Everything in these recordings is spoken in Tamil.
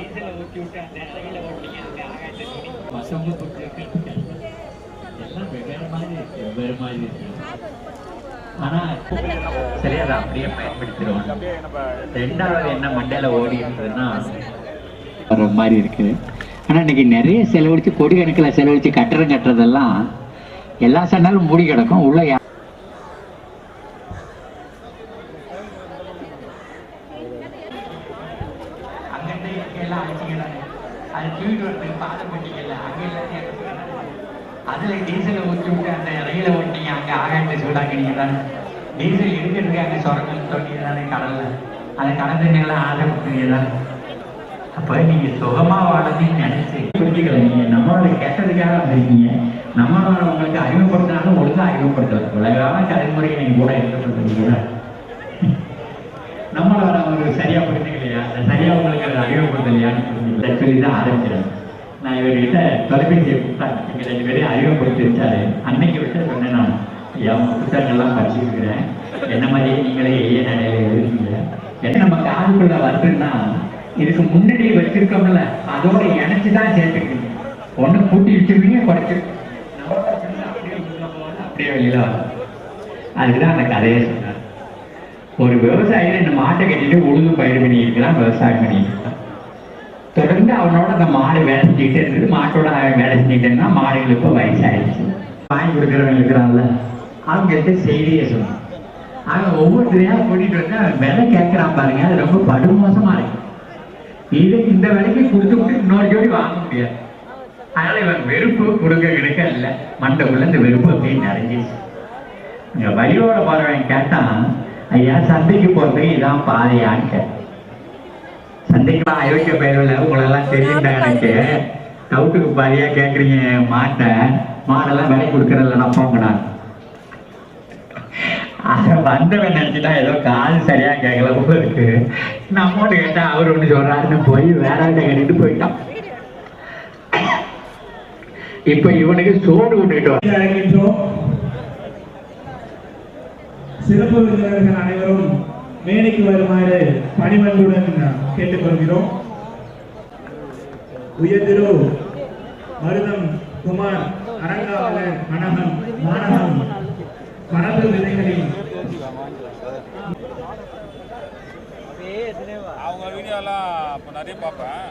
டீசலை ஊற்றி விட்டு அந்த ஓட்டிங்க ஆகாயத்தை போட்டு எல்லாம் வெவ்வேறு மாதிரி இருக்கு வெவ்வேறு மாதிரி இருக்கு அதை அப்படியே பயன்படுத்திடுவோம் ரெண்டாவது என்ன மண்டையில ஓடி இருந்ததுன்னா வர மாதிரி இருக்கு ஆனா இன்னைக்கு நிறைய செலவழிச்சு கோடி கணக்கில் செலவழிச்சு கட்டுறம் கட்டுறதெல்லாம் எல்லா சண்டாலும் மூடி கிடக்கும் உள்ள எல்லாம் அடிச்சுக்கிறாங்க அது தூக்கிட்டு வரதுக்கு பாதம் போட்டிக்கல அங்கே எல்லாத்தையும் எடுத்துக்கிறாங்க. அதுல டீசலை ஊற்றி விட்டு அந்த ரயில ஓட்டிங்க அங்க ஆகாயத்தை சூடாக்கினீங்க தானே டீசல் எடுக்கிறதுக்கு அங்க சுரங்கம் தோண்டிங்க தானே கடல்ல. அதை கடந்து நீங்களாம் ஆசைப்பட்டீங்க தானே அப்ப நீங்க சுகமா வாழணும்னு நினைச்சு புரிஞ்சுக்கல நீங்க. நம்மளோட கெட்டதுக்காக வந்திருக்கீங்க. நம்மளோட உங்களுக்கு அறிமுகப்படுத்தினாலும் ஒழுங்கா அறிமுகப்படுத்தல. உலகான தலைமுறையை நீங்க கூட இருக்கப்படுறீங்க நம்மளோட அவங்களுக்கு சரியா புரிஞ்சுக்கலையா? அந்த சரியா உங்களுக்கு அதை அறிமுகப்படுத்தலையான்னு புரிஞ்சுக்கல. சொல்லி தான் ஆரம்பிக்கிறேன். நான் இவர்கிட்ட தொலைபேசியை கூப்பிட்டாங்க எங்க ரெண்டு பேரையும் அறிமுகப்படுத்தி வச்சாரு. அன்னைக்கு விட்டு சொன்னேன் நான். என் புத்தகங்கள்லாம் படிச்சிருக்கிறேன் என்ன மாதிரியே நீங்களே எளிய நடையில எழுதுறீங்க என்ன நம்ம காதுக்குள்ள வருதுன்னா இதுக்கு முன்னாடி வச்சிருக்கோம்ல அதோட இணைச்சு தான் சேர்த்துக்கணும். ஒண்ணு கூட்டி வச்சிருக்கீங்க குறைச்சி. அப்படியே அப்படியே வெளியில வரும். அதுக்குதான் அந்த கதையை சொன்னார். ஒரு விவசாயி ரெண்டு மாட்டை கட்டிட்டு உழுது பயிர் பண்ணியிருக்கிறான் விவசாயம் பண்ணியிருக்கிறான். தொடர்ந்து அவனோட அந்த மாடு வேலை செஞ்சுக்கிட்டே இருந்தது. மாட்டோட வேலை செஞ்சுக்கிட்டே இருந்தா மாடுகளுக்கு இப்போ வயசாயிடுச்சு. வாங்கி கொடுக்குறவங்க இருக்கிறான்ல அவங்க செய்தியை சொன்னான் அவன் ஒவ்வொருத்தரையா கூட்டிட்டு வந்து அவன் விலை கேட்கறான் பாருங்க அது ரொம்ப படுமோசமா இருக்கு. இது இந்த விலைக்கு கொடுத்து விட்டு இன்னொரு ஜோடி வாங்க முடியாது. அதனால இவன் வெறுப்பு கொடுக்க கிடைக்க இல்லை. மண்டபுள்ள இந்த வெறுப்பு அப்படின்னு நிறைஞ்சிச்சு இங்க வழியோட போறவன் கேட்டான் ஐயா சந்தைக்கு போறதுக்கு இதான் பாதையான்னு சந்தைக்கு அயோக்கிய பயிரில் உங்களெல்லாம் தெரியுண்டா எனக்கு டவுட்டுக்கு பாதியா கேட்குறீங்க மாட்டை மாடெல்லாம் விலை கொடுக்கறதில்ல நான் போங்கடா அதை வந்தவன் நினைச்சுட்டா ஏதோ கால் சரியா கேட்கல போல இருக்கு நம்மோட கேட்டா அவர் ஒண்ணு சொல்றாருன்னு போய் வேற ஆள்கிட்ட கேட்டுட்டு போயிட்டான் இப்ப இவனுக்கு சோறு விட்டுக்கிட்டு வர அழைக்கின்றோம் சிறப்பு விருந்தினர்கள் அனைவரும் மேடைக்கு வருமாறு பணிவன்புடன் கேட்டுக்கொள்கிறோம். உயர்திரு மருதம் குமார் அரங்காவலர் மணகம் மாணகம் மரபு விதைகளின் அவங்க வீடியோலாம் இப்போ நிறைய பார்ப்பேன்.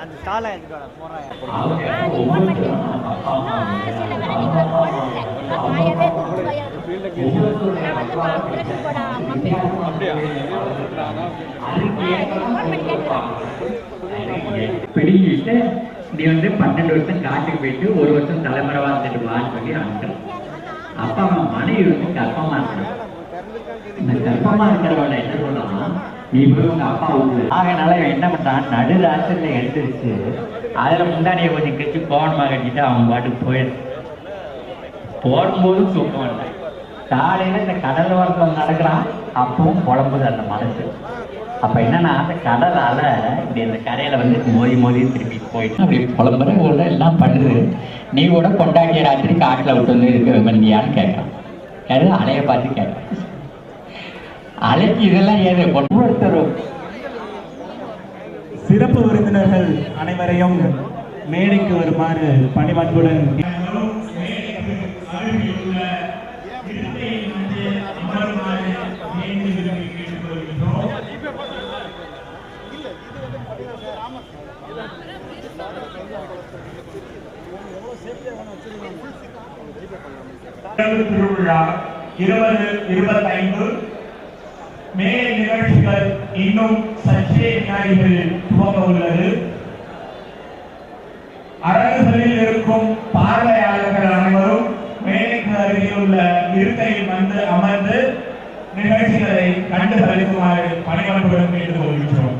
அந்த தாளை எதுக்காக போறாயா பிடிங்கிட்டு நீ வந்து பன்னெண்டு வருஷம் காட்டுக்கு போயிட்டு ஒரு வருஷம் தலைமுறை வந்துட்டு வான்னு சொல்லி அனுப்பிட்டான் அப்பா அம்மா மனைவி வந்து கர்ப்பமா இருக்கிறான் இந்த கர்ப்பமா இருக்கிறவள என்ன சொல்லலாம் நீ உங்க அப்பா வீட்டுல ஆகனால என்ன பண்றான்? நடு ராத்திரில எடுத்துருச்சு அதுல முந்தானியை கொஞ்சம் கழிச்சு கோவணமா கட்டிட்டு அவன் பாட்டுக்கு போயிடுச்சு போடும்போது தூக்கம் இல்லை காலையில இந்த கடல் ஓரத்துல நடக்கிறான். அப்பவும் புலம்புது அந்த மனசு. அப்ப என்னன்னா அந்த கடலால இப்படி இந்த கரையில வந்து மோதி மோதி திருப்பி போயிட்டு அப்படி புலம்புற உள்ள எல்லாம் பண்ணுது. நீ கூட கொண்டாடிய ராத்திரி காட்டுல விட்டு வந்து இருக்க வந்தியான்னு கேட்கறான். யாரு அலைய பார்த்து கேட்கறான். அலைக்கு இதெல்லாம் ஏது ஒவ்வொருத்தரும் சிறப்பு விருந்தினர்கள் அனைவரையும் மேடைக்கு வருமாறு பணிவன்புடன் இரவு திருவிழா இருபது இருபத்தைந்து மேல் நிகழ்ச்சிகள் இன்னும் சற்றே வினாடிகளில் துவங்க உள்ளது அரங்குகளில் இருக்கும் பார்வையாளர்கள் அனைவரும் இருக்கையில் வந்து அமர்ந்து நிகழ்ச்சிகளை கண்டு கழிக்குமாறு பணியாளர்களுடன் கேட்டுக் கொள்கின்றோம்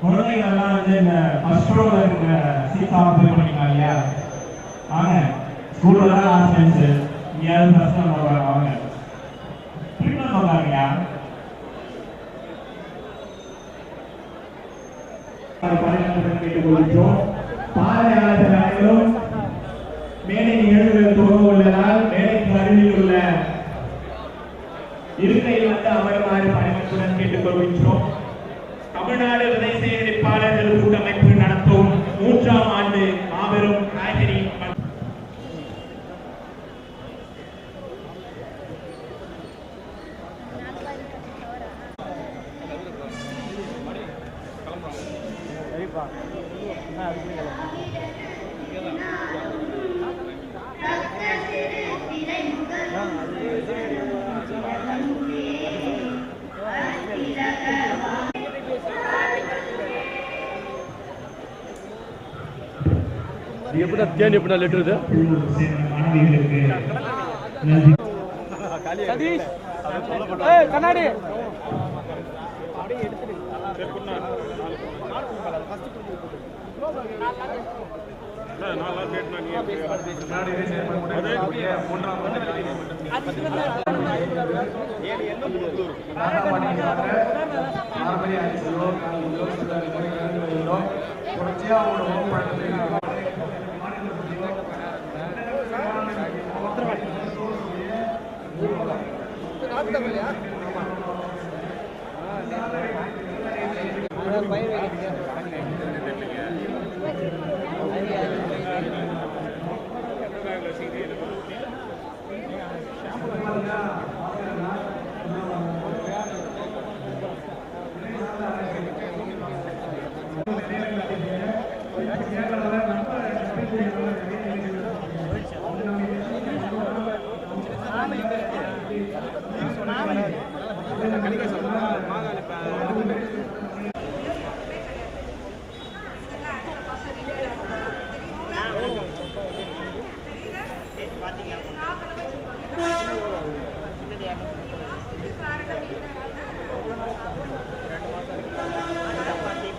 குழந்தைகள்லாம் வந்து இந்த ஃபர்ஸ்ட் ரோல இருக்கிற சீட் ஆஃபர் பண்ணிக்கலாம் இல்லையா? வாங்க. கூடுதலாக தான் லாஸ்ட் பெஞ்ச் இங்கேயாவது ஃபர்ஸ்ட் நம்பர் வாங்க ட்ரீட்மெண்ட் வந்தாங்கய்யா கேட்டுக்கொள்கிறோம் பார்வையாளர்கள் அனைவரும் மேடை நிகழ்வுகள் துவங்க உள்ளதால் மேடைக்கு அருகில் உள்ள இருக்கையில் வந்து அமருமாறு கேட்டுக்கொள்கின்றோம் தமிழ்நாடு விதை சேகரிப்பாளர்கள் கூட்டமைப்பு நடத்தும் மூன்றாம் எப்படின்னா தேன் எப்படின்னா லெட்டர் இது? கண்ணாடி! மாணவிகளுக்கு சதீஷ் ஏய் கண்ணாடி கணிக்க Yeah, yeah, yeah.